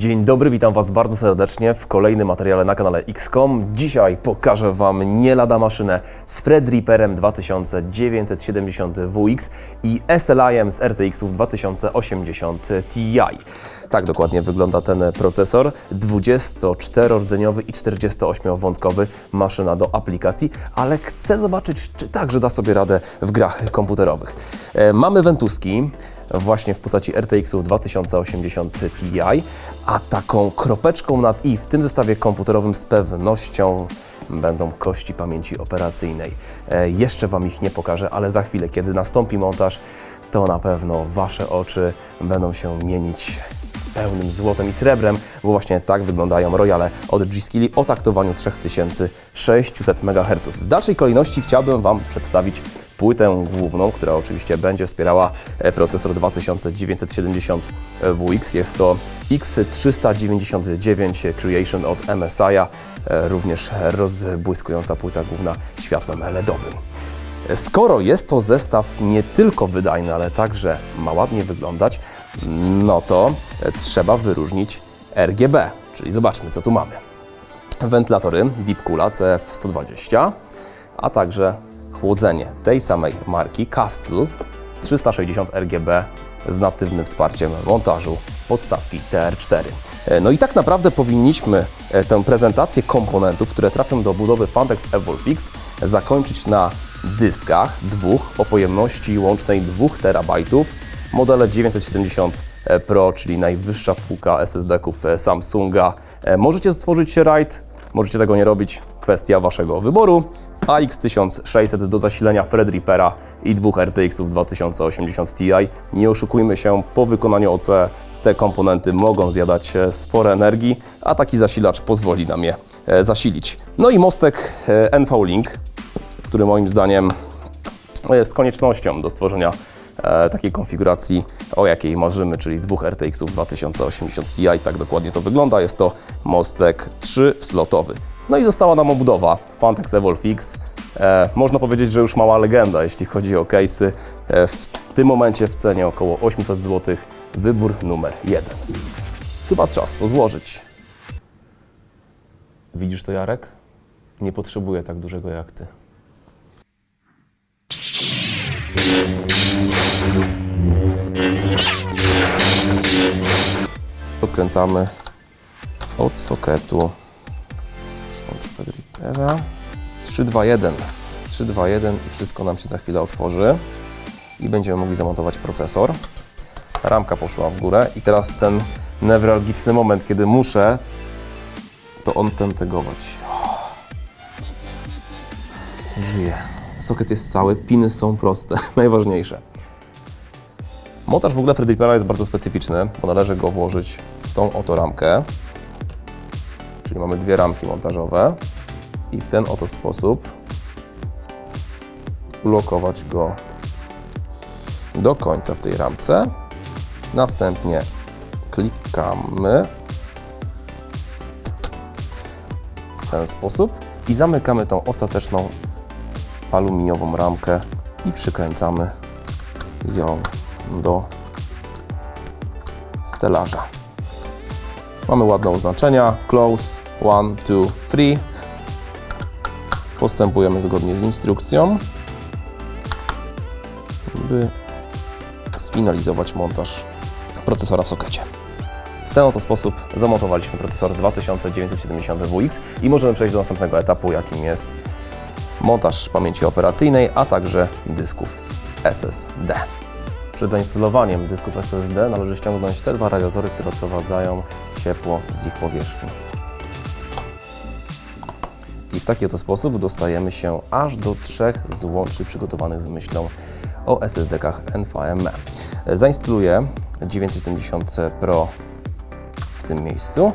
Dzień dobry, witam Was bardzo serdecznie w kolejnym materiale na kanale XCOM. Dzisiaj pokażę Wam nie lada maszynę z Threadripperem 2970 WX i SLI-em z RTX-ów 2080 Ti. Tak dokładnie wygląda ten procesor. 24-rdzeniowy i 48-wątkowy maszyna do aplikacji, ale chcę zobaczyć, czy także da sobie radę w grach komputerowych. E, Mamy Ventuski, właśnie w postaci RTX-ów 2080 Ti, a taką kropeczką nad i w tym zestawie komputerowym z pewnością będą kości pamięci operacyjnej. E, jeszcze Wam ich nie pokażę, ale za chwilę, kiedy nastąpi montaż, to na pewno Wasze oczy będą się mienić pełnym złotem i srebrem, bo właśnie tak wyglądają Royale od G-Skilli o taktowaniu 3600 MHz. W dalszej kolejności chciałbym Wam przedstawić płytę główną, która oczywiście będzie wspierała e, procesor 2970 WX. Jest to X399 Creation od MSI, e, również rozbłyskująca płyta główna światłem LEDowym. Skoro jest to zestaw nie tylko wydajny, ale także ma ładnie wyglądać, no to trzeba wyróżnić RGB, czyli zobaczmy co tu mamy. Wentylatory Deep Coola CF120, a także chłodzenie tej samej marki Castle 360 RGB z natywnym wsparciem montażu podstawki TR4. E, No i tak naprawdę powinniśmy e, tę prezentację komponentów, które trafią do budowy Fantex Evolfix zakończyć na dyskach dwóch o pojemności łącznej 2 terabajtów. Modele 970 Pro, czyli najwyższa półka SSD-ków e, Samsunga. E, Możecie stworzyć RAID, możecie tego nie robić, kwestia Waszego wyboru. AX1600 do zasilenia Threadrippera i dwóch RTX-ów 2080 Ti. Nie oszukujmy się, po wykonaniu OC te komponenty mogą zjadać e, spore energii, a taki zasilacz pozwoli nam je e, zasilić. No i mostek e, NV-Link, który moim zdaniem jest koniecznością do stworzenia e, takiej konfiguracji, o jakiej marzymy, czyli dwóch RTX-ów 2080 Ti. Tak dokładnie to wygląda. Jest to mostek 3-slotowy. No i została nam obudowa Fantex Evolfix. E, można powiedzieć, że już mała legenda, jeśli chodzi o case'y. E, w tym momencie w cenie około 800 zł. Wybór numer jeden. Chyba czas to złożyć. Widzisz to, Jarek? Nie potrzebuję tak dużego jak ty. Podkręcamy od soketu. Przyłączę Fedripera. 3, 2, 1. 3, 2, 1 i wszystko nam się za chwilę otworzy. I będziemy mogli zamontować procesor. Ramka poszła w górę i teraz ten newralgiczny moment, kiedy muszę to on tentegować. Żyje. Soket jest cały, piny są proste, najważniejsze. Montaż w ogóle Threadrippera jest bardzo specyficzny, bo należy go włożyć w tą oto ramkę. Czyli mamy dwie ramki montażowe i w ten oto sposób ulokować go do końca w tej ramce. Następnie klikamy w ten sposób i zamykamy tą ostateczną aluminiową ramkę i przykręcamy ją do stelaża. Mamy ładne oznaczenia, close, 1, 2, 3. Postępujemy zgodnie z instrukcją, by sfinalizować montaż procesora w sokecie. W ten oto sposób zamontowaliśmy procesor 2970 WX i możemy przejść do następnego etapu, jakim jest montaż pamięci operacyjnej, a także dysków SSD. Przed zainstalowaniem dysków SSD należy ściągnąć te dwa radiatory, które odprowadzają ciepło z ich powierzchni. I w taki oto sposób dostajemy się aż do trzech złączy przygotowanych z myślą o SSD-kach NVMe. Zainstaluję 970 Pro w tym miejscu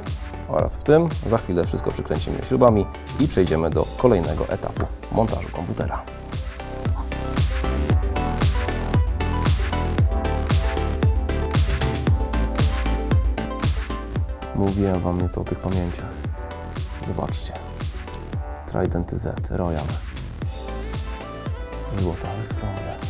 oraz w tym. Za chwilę wszystko przykręcimy śrubami i przejdziemy do kolejnego etapu montażu komputera. Mówiłem Wam nieco o tych pamięciach. Zobaczcie. Tridenty Z, Royal. Złote, ale skromne.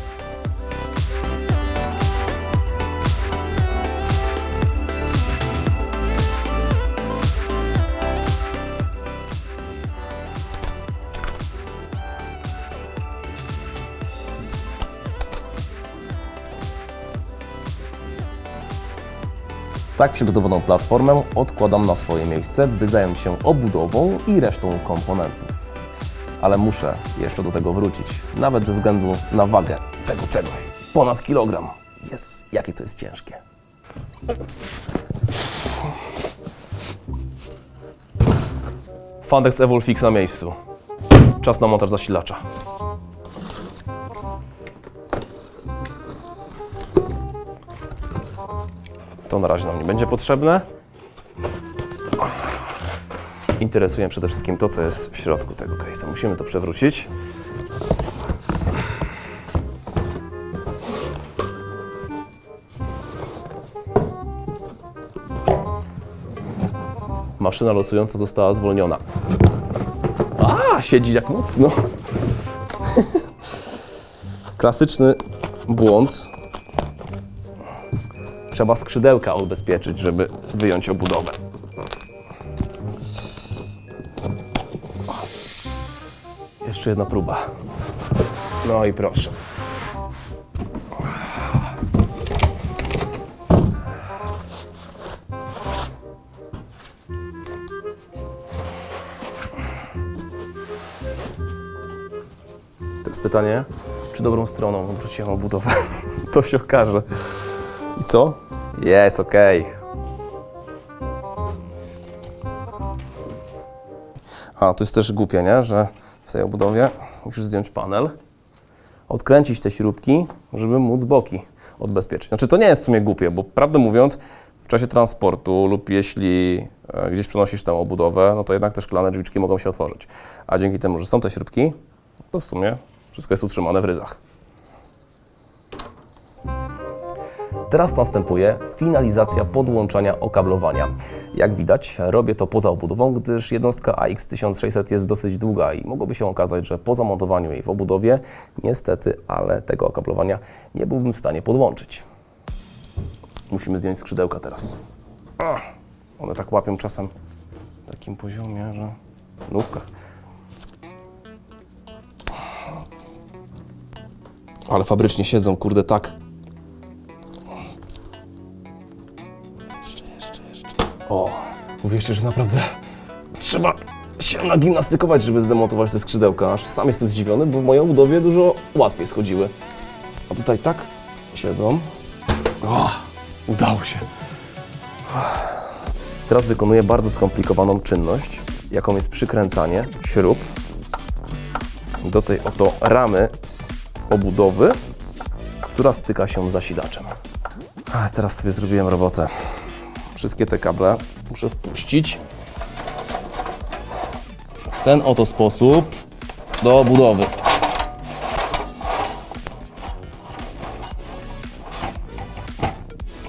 Tak przygotowaną platformę odkładam na swoje miejsce, by zająć się obudową i resztą komponentów. Ale muszę jeszcze do tego wrócić, nawet ze względu na wagę tego czegoś. Ponad kilogram. Jezus, jakie to jest ciężkie. Fandex Evolfix na miejscu. Czas na montaż zasilacza. To na razie nam nie będzie potrzebne. Interesuje mnie przede wszystkim to, co jest w środku tego case'a. Musimy to przewrócić. Maszyna losująca została zwolniona. A, siedzi jak mocno. Klasyczny błąd. Trzeba skrzydełka odbezpieczyć, żeby wyjąć obudowę. Jeszcze jedna próba. No i proszę. To pytanie, czy dobrą stroną wróciłem obudowę. To się okaże. I co? Jest, okej. A, to jest też głupie, nie? Że w tej obudowie musisz zdjąć panel, odkręcić te śrubki, żeby móc boki odbezpieczyć. Znaczy, to nie jest w sumie głupie, bo prawdę mówiąc, w czasie transportu lub jeśli e, gdzieś przenosisz tę obudowę, no to jednak te szklane drzwiczki mogą się otworzyć. A dzięki temu, że są te śrubki, to w sumie wszystko jest utrzymane w ryzach. Teraz następuje finalizacja podłączania okablowania. Jak widać, robię to poza obudową, gdyż jednostka AX1600 jest dosyć długa i mogłoby się okazać, że po zamontowaniu jej w obudowie, niestety, ale tego okablowania nie byłbym w stanie podłączyć. Musimy zdjąć skrzydełka teraz. One tak łapią czasem w takim poziomie, że nówka. Ale fabrycznie siedzą, kurde, tak O, uwierzcie, że naprawdę trzeba się nagimnastykować, żeby zdemontować te skrzydełka. Aż sam jestem zdziwiony, bo w mojej budowie dużo łatwiej schodziły. A tutaj tak siedzą. O, udało się. Teraz wykonuję bardzo skomplikowaną czynność, jaką jest przykręcanie śrub do tej oto ramy obudowy, która styka się z zasilaczem. A teraz sobie zrobiłem robotę wszystkie te kable muszę wpuścić w ten oto sposób do obudowy.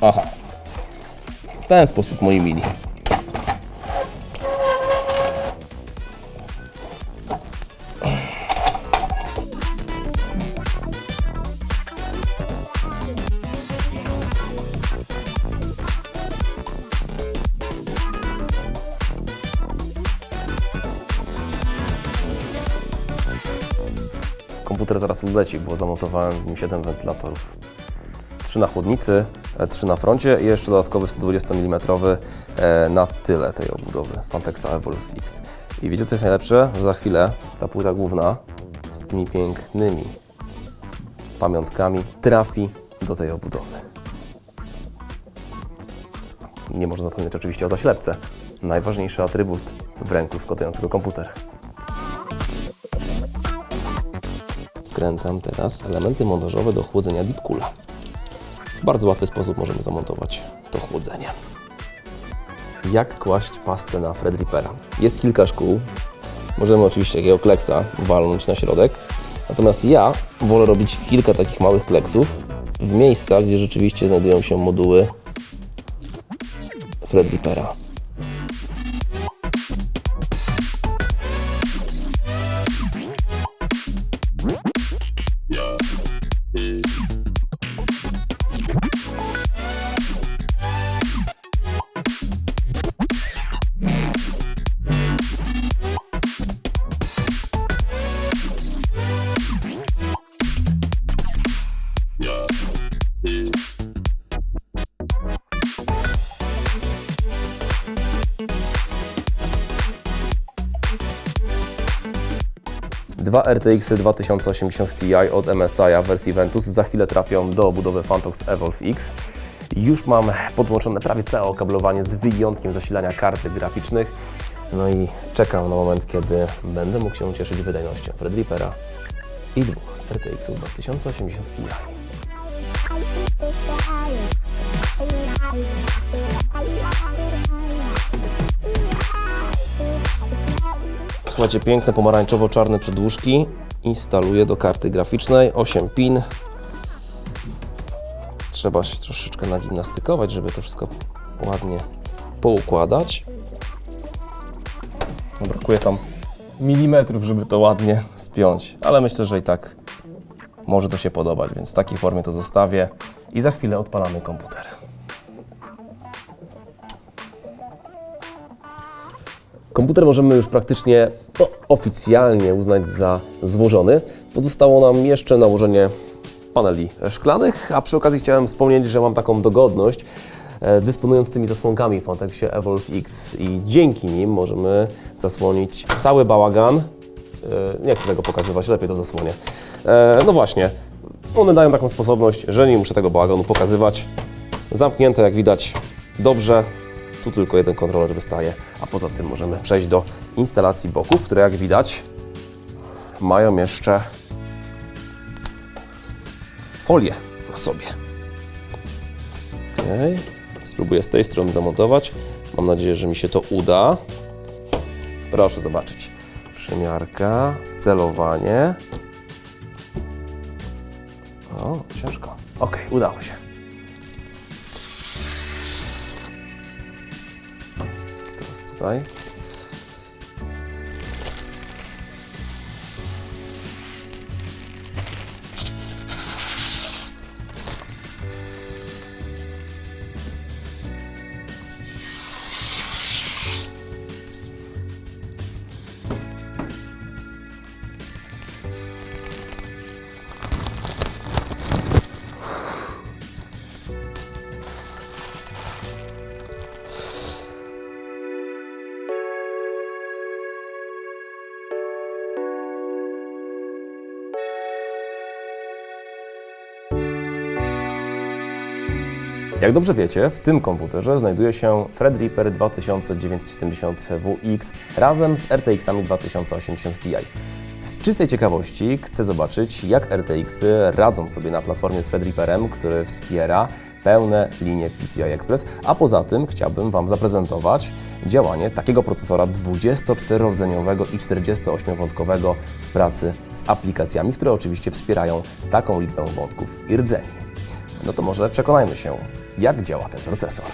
Aha. W ten sposób, moi mili. Komputer zaraz odleci, bo zamontowałem w nim 7 wentylatorów. 3 na chłodnicy, 3 na froncie i jeszcze dodatkowy 120 mm e, na tyle tej obudowy Fantexa Evolve X. I wiecie co jest najlepsze? Za chwilę ta płyta główna z tymi pięknymi pamiątkami trafi do tej obudowy. Nie można zapominać oczywiście o zaślepce. Najważniejszy atrybut w ręku składającego komputer. Wkręcam teraz elementy montażowe do chłodzenia Deepcoola. W bardzo łatwy sposób możemy zamontować to chłodzenie. Jak kłaść pastę na Threadrippera? Jest kilka szkół. Możemy oczywiście takiego kleksa walnąć na środek. Natomiast ja wolę robić kilka takich małych kleksów w miejscach, gdzie rzeczywiście znajdują się moduły Threadrippera. Dwa RTX 2080 Ti od MSI w wersji Ventus za chwilę trafią do obudowy Fantox Evolve X. Już mam podłączone prawie całe okablowanie z wyjątkiem zasilania karty graficznych. No i czekam na moment, kiedy będę mógł się cieszyć wydajnością Threadrippera i dwóch RTX 2080 Ti. Słuchajcie, piękne pomarańczowo-czarne przedłużki instaluję do karty graficznej, 8 pin. Trzeba się troszeczkę nagimnastykować, żeby to wszystko ładnie poukładać. No, Brakuje tam milimetrów, żeby to ładnie spiąć, ale myślę, że i tak może to się podobać, więc w takiej formie to zostawię i za chwilę odpalamy komputer. Komputer możemy już praktycznie no, oficjalnie uznać za złożony. Pozostało nam jeszcze nałożenie paneli szklanych, a przy okazji chciałem wspomnieć, że mam taką dogodność, e, dysponując tymi zasłonkami w Fontexie Evolve X i dzięki nim możemy zasłonić cały bałagan. E, Nie chcę tego pokazywać, lepiej to zasłonię. E, No właśnie, one dają taką sposobność, że nie muszę tego bałaganu pokazywać. Zamknięte, jak widać, dobrze. Tu tylko jeden kontroler wystaje, a poza tym możemy przejść do instalacji boków, które jak widać mają jeszcze folię na sobie. Okay. Spróbuję z tej strony zamontować. Mam nadzieję, że mi się to uda. Proszę zobaczyć. Przymiarka, wcelowanie. O, ciężko. Ok, udało się. Teraz Jak dobrze wiecie, w tym komputerze znajduje się Threadripper 2970WX razem z RTX-ami 2080 Ti. Z czystej ciekawości chcę zobaczyć, jak RTX-y radzą sobie na platformie z Threadripperem, który wspiera pełne linie PCI Express, a poza tym chciałbym Wam zaprezentować działanie takiego procesora 24-rdzeniowego i 48-wątkowego w pracy z aplikacjami, które oczywiście wspierają taką liczbę wątków i rdzeni. No to może przekonajmy się, jak działa ten procesor.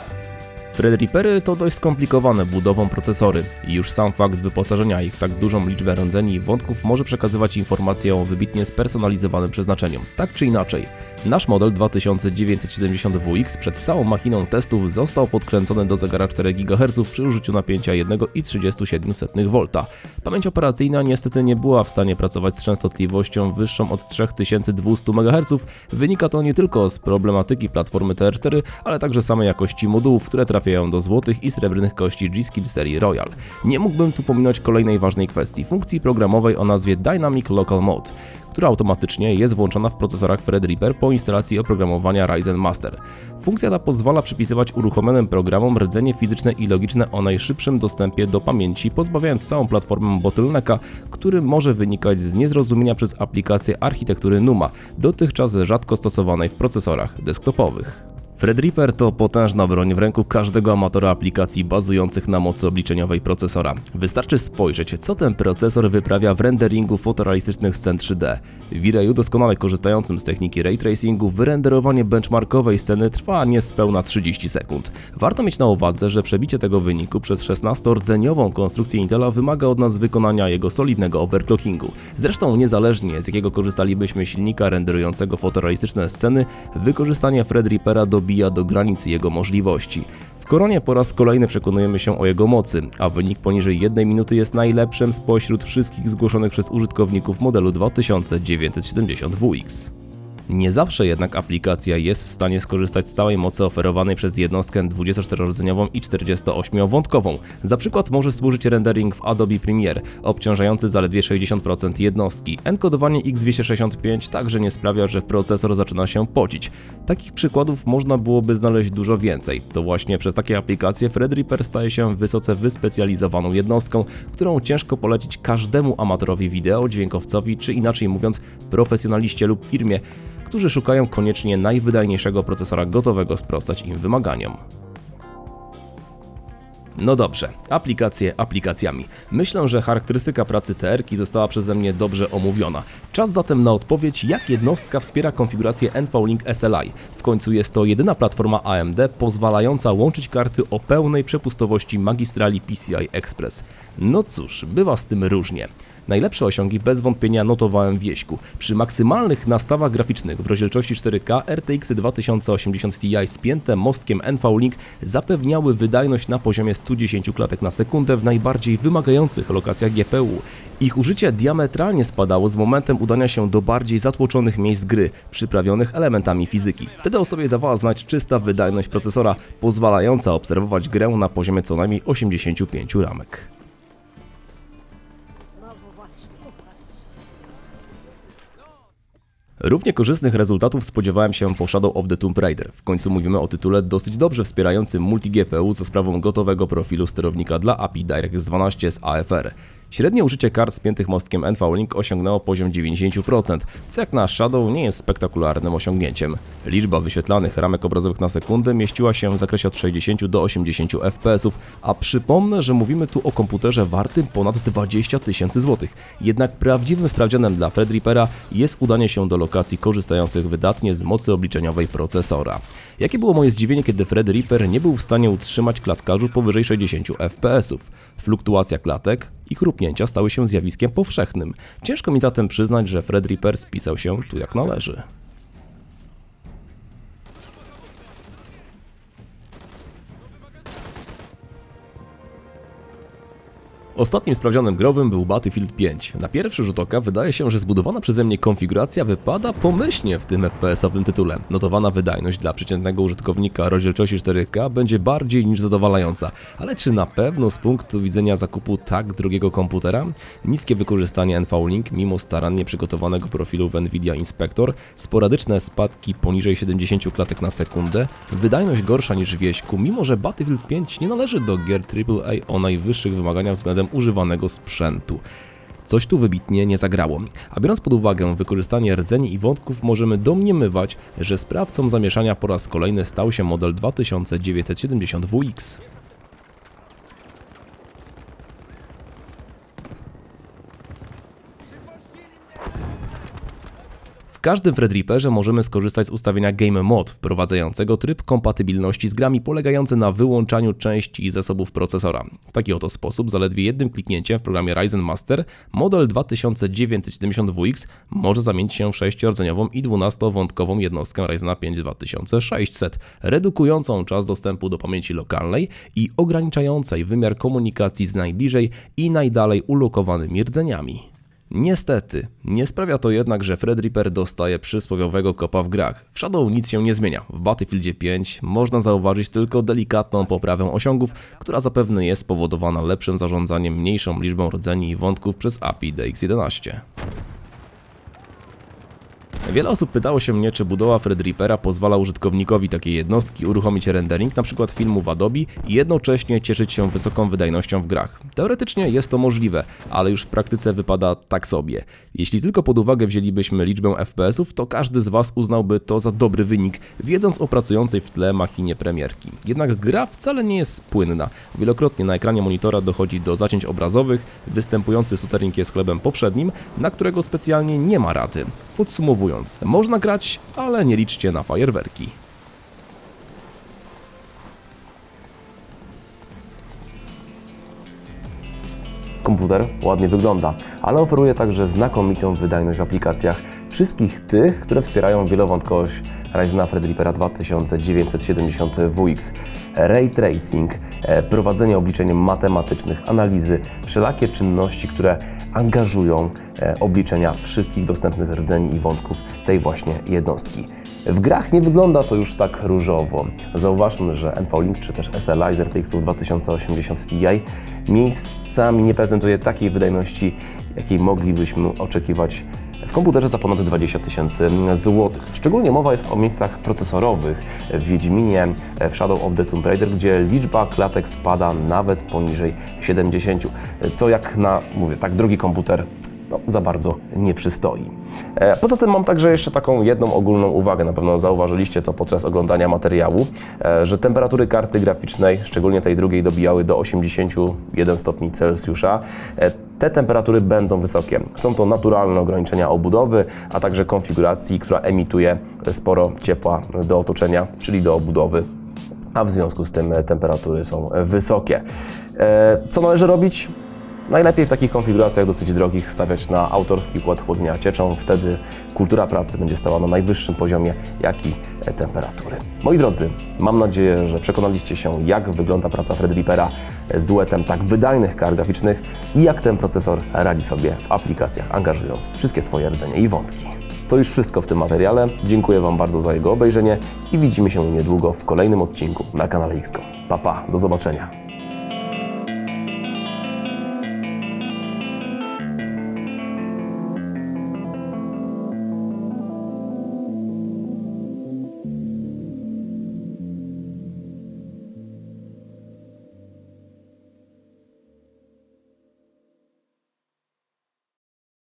Threadrippery to dość skomplikowane budową procesory i już sam fakt wyposażenia ich w tak dużą liczbę rdzeni i wątków może przekazywać informacje o wybitnie spersonalizowanym przeznaczeniu. Tak czy inaczej, nasz model 2970WX przed całą machiną testów został podkręcony do zegara 4 GHz przy użyciu napięcia 1,37V. Pamięć operacyjna niestety nie była w stanie pracować z częstotliwością wyższą od 3200 MHz. Wynika to nie tylko z problematyki platformy TR4, ale także samej jakości modułów, które trafiają do złotych i srebrnych kości G-Skill serii Royal. Nie mógłbym tu pominąć kolejnej ważnej kwestii, funkcji programowej o nazwie Dynamic Local Mode która automatycznie jest włączona w procesorach Threadripper po instalacji oprogramowania Ryzen Master. Funkcja ta pozwala przypisywać uruchomionym programom rdzenie fizyczne i logiczne o najszybszym dostępie do pamięci, pozbawiając całą platformę bottlenecka, który może wynikać z niezrozumienia przez aplikację architektury NUMA, dotychczas rzadko stosowanej w procesorach desktopowych. Threadripper to potężna broń w ręku każdego amatora aplikacji bazujących na mocy obliczeniowej procesora. Wystarczy spojrzeć, co ten procesor wyprawia w renderingu fotorealistycznych scen 3D. W Vireju doskonale korzystającym z techniki ray tracingu wyrenderowanie benchmarkowej sceny trwa niespełna 30 sekund. Warto mieć na uwadze, że przebicie tego wyniku przez 16-rdzeniową konstrukcję Intela wymaga od nas wykonania jego solidnego overclockingu. Zresztą niezależnie z jakiego korzystalibyśmy silnika renderującego fotorealistyczne sceny, wykorzystanie Threadrippera dobija do granic jego możliwości. W koronie po raz kolejny przekonujemy się o jego mocy, a wynik poniżej 1 minuty jest najlepszym spośród wszystkich zgłoszonych przez użytkowników modelu 2970WX. Nie zawsze jednak aplikacja jest w stanie skorzystać z całej mocy oferowanej przez jednostkę 24-rdzeniową i 48-wątkową. Za przykład może służyć rendering w Adobe Premiere, obciążający zaledwie 60% jednostki. Enkodowanie x265 także nie sprawia, że procesor zaczyna się pocić. Takich przykładów można byłoby znaleźć dużo więcej. To właśnie przez takie aplikacje Threadripper staje się wysoce wyspecjalizowaną jednostką, którą ciężko polecić każdemu amatorowi wideo, dźwiękowcowi czy inaczej mówiąc profesjonaliście lub firmie, którzy szukają koniecznie najwydajniejszego procesora gotowego sprostać im wymaganiom. No dobrze, aplikacje aplikacjami. Myślę, że charakterystyka pracy TR-ki została przeze mnie dobrze omówiona. Czas zatem na odpowiedź, jak jednostka wspiera konfigurację NVLink SLI. W końcu jest to jedyna platforma AMD pozwalająca łączyć karty o pełnej przepustowości magistrali PCI Express. No cóż, bywa z tym różnie. Najlepsze osiągi bez wątpienia notowałem w Jeśku. Przy maksymalnych nastawach graficznych w rozdzielczości 4K RTX 2080 Ti spięte mostkiem NVLink zapewniały wydajność na poziomie 110 klatek na sekundę w najbardziej wymagających lokacjach GPU. Ich użycie diametralnie spadało z momentem udania się do bardziej zatłoczonych miejsc gry, przyprawionych elementami fizyki. Wtedy o sobie dawała znać czysta wydajność procesora, pozwalająca obserwować grę na poziomie co najmniej 85 ramek. Równie korzystnych rezultatów spodziewałem się po Shadow of the Tomb Raider. W końcu mówimy o tytule dosyć dobrze wspierającym multi-GPU za sprawą gotowego profilu sterownika dla API DirectX 12 z AFR. Średnie użycie kart spiętych mostkiem NVLink osiągnęło poziom 90%, co jak na Shadow nie jest spektakularnym osiągnięciem. Liczba wyświetlanych ramek obrazowych na sekundę mieściła się w zakresie od 60 do 80 fps, a przypomnę, że mówimy tu o komputerze wartym ponad 20 tysięcy złotych. Jednak prawdziwym sprawdzianem dla Threadrippera jest udanie się do lokacji korzystających wydatnie z mocy obliczeniowej procesora. Jakie było moje zdziwienie, kiedy Threadripper nie był w stanie utrzymać klatkarzu powyżej 60 fps. Fluktuacja klatek i chrupnięcia stały się zjawiskiem powszechnym. Ciężko mi zatem przyznać, że Threadripper spisał się tu jak należy. Ostatnim sprawdzianem growym był Battlefield 5. Na pierwszy rzut oka wydaje się, że zbudowana przeze mnie konfiguracja wypada pomyślnie w tym FPS-owym tytule. Notowana wydajność dla przeciętnego użytkownika rozdzielczości 4K będzie bardziej niż zadowalająca. Ale czy na pewno z punktu widzenia zakupu tak drogiego komputera? Niskie wykorzystanie NVLink mimo starannie przygotowanego profilu w Nvidia Inspector, sporadyczne spadki poniżej 70 klatek na sekundę, wydajność gorsza niż w wieśku, mimo że Battlefield 5 nie należy do gier AAA o najwyższych wymaganiach względem używanego sprzętu. Coś tu wybitnie nie zagrało. A biorąc pod uwagę wykorzystanie rdzeni i wątków, możemy domniemywać, że sprawcą zamieszania po raz kolejny stał się model 2970WX. Każdym Threadripperze możemy skorzystać z ustawienia Game Mode, wprowadzającego tryb kompatybilności z grami polegający na wyłączaniu części i zasobów procesora. W taki oto sposób, zaledwie jednym kliknięciem w programie Ryzen Master, model 2970WX może zamienić się w 6-rdzeniową i 12-wątkową jednostkę Ryzena 5 2600, redukującą czas dostępu do pamięci lokalnej i ograniczającej wymiar komunikacji z najbliżej i najdalej ulokowanymi rdzeniami. Niestety, nie sprawia to jednak, że Threadripper dostaje przysłowiowego kopa w grach. W Shadow nic się nie zmienia. W Battlefieldzie 5 można zauważyć tylko delikatną poprawę osiągów, która zapewne jest spowodowana lepszym zarządzaniem mniejszą liczbą rdzeni i wątków przez API DX11. Wiele osób pytało się mnie, czy budowa Threadrippera pozwala użytkownikowi takiej jednostki uruchomić rendering np. filmu w Adobe i jednocześnie cieszyć się wysoką wydajnością w grach. Teoretycznie jest to możliwe, ale już w praktyce wypada tak sobie. Jeśli tylko pod uwagę wzięlibyśmy liczbę FPS-ów, to każdy z Was uznałby to za dobry wynik, wiedząc o pracującej w tle machinie premierki. Jednak gra wcale nie jest płynna. Wielokrotnie na ekranie monitora dochodzi do zacięć obrazowych, występujący suternik jest chlebem powszednim, na którego specjalnie nie ma raty. Podsumowując, można grać, ale nie liczcie na fajerwerki. Komputer ładnie wygląda, ale oferuje także znakomitą wydajność w aplikacjach, wszystkich tych, które wspierają wielowątkowość Ryzena Threadrippera 2970 WX, ray tracing, e, prowadzenie obliczeń matematycznych, analizy, wszelakie czynności, które angażują e, obliczenia wszystkich dostępnych rdzeni i wątków tej właśnie jednostki. W grach nie wygląda to już tak różowo. Zauważmy, że NVLink czy też SLI z RTX 2080 Ti miejscami nie prezentuje takiej wydajności, jakiej moglibyśmy oczekiwać w komputerze za ponad 20 tysięcy złotych. Szczególnie mowa jest o miejscach procesorowych w Wiedźminie, w Shadow of the Tomb Raider, gdzie liczba klatek spada nawet poniżej 70, co jak na, mówię, tak drogi komputer no, za bardzo nie przystoi. E, Poza tym mam także jeszcze taką jedną ogólną uwagę, na pewno zauważyliście to podczas oglądania materiału, e, że temperatury karty graficznej, szczególnie tej drugiej, dobijały do 81 stopni Celsjusza. E, Te temperatury będą wysokie. Są to naturalne ograniczenia obudowy, a także konfiguracji, która emituje sporo ciepła do otoczenia, czyli do obudowy a w związku z tym temperatury są wysokie. Co należy robić? Najlepiej w takich konfiguracjach dosyć drogich stawiać na autorski układ chłodzenia cieczą, wtedy kultura pracy będzie stała na najwyższym poziomie, jak i temperatury. Moi drodzy, mam nadzieję, że przekonaliście się, jak wygląda praca Threadrippera z duetem tak wydajnych kart graficznych i jak ten procesor radzi sobie w aplikacjach, angażując wszystkie swoje rdzenie i wątki. To już wszystko w tym materiale. Dziękuję Wam bardzo za jego obejrzenie i widzimy się niedługo w kolejnym odcinku na kanale XCOM. Pa, pa, do zobaczenia.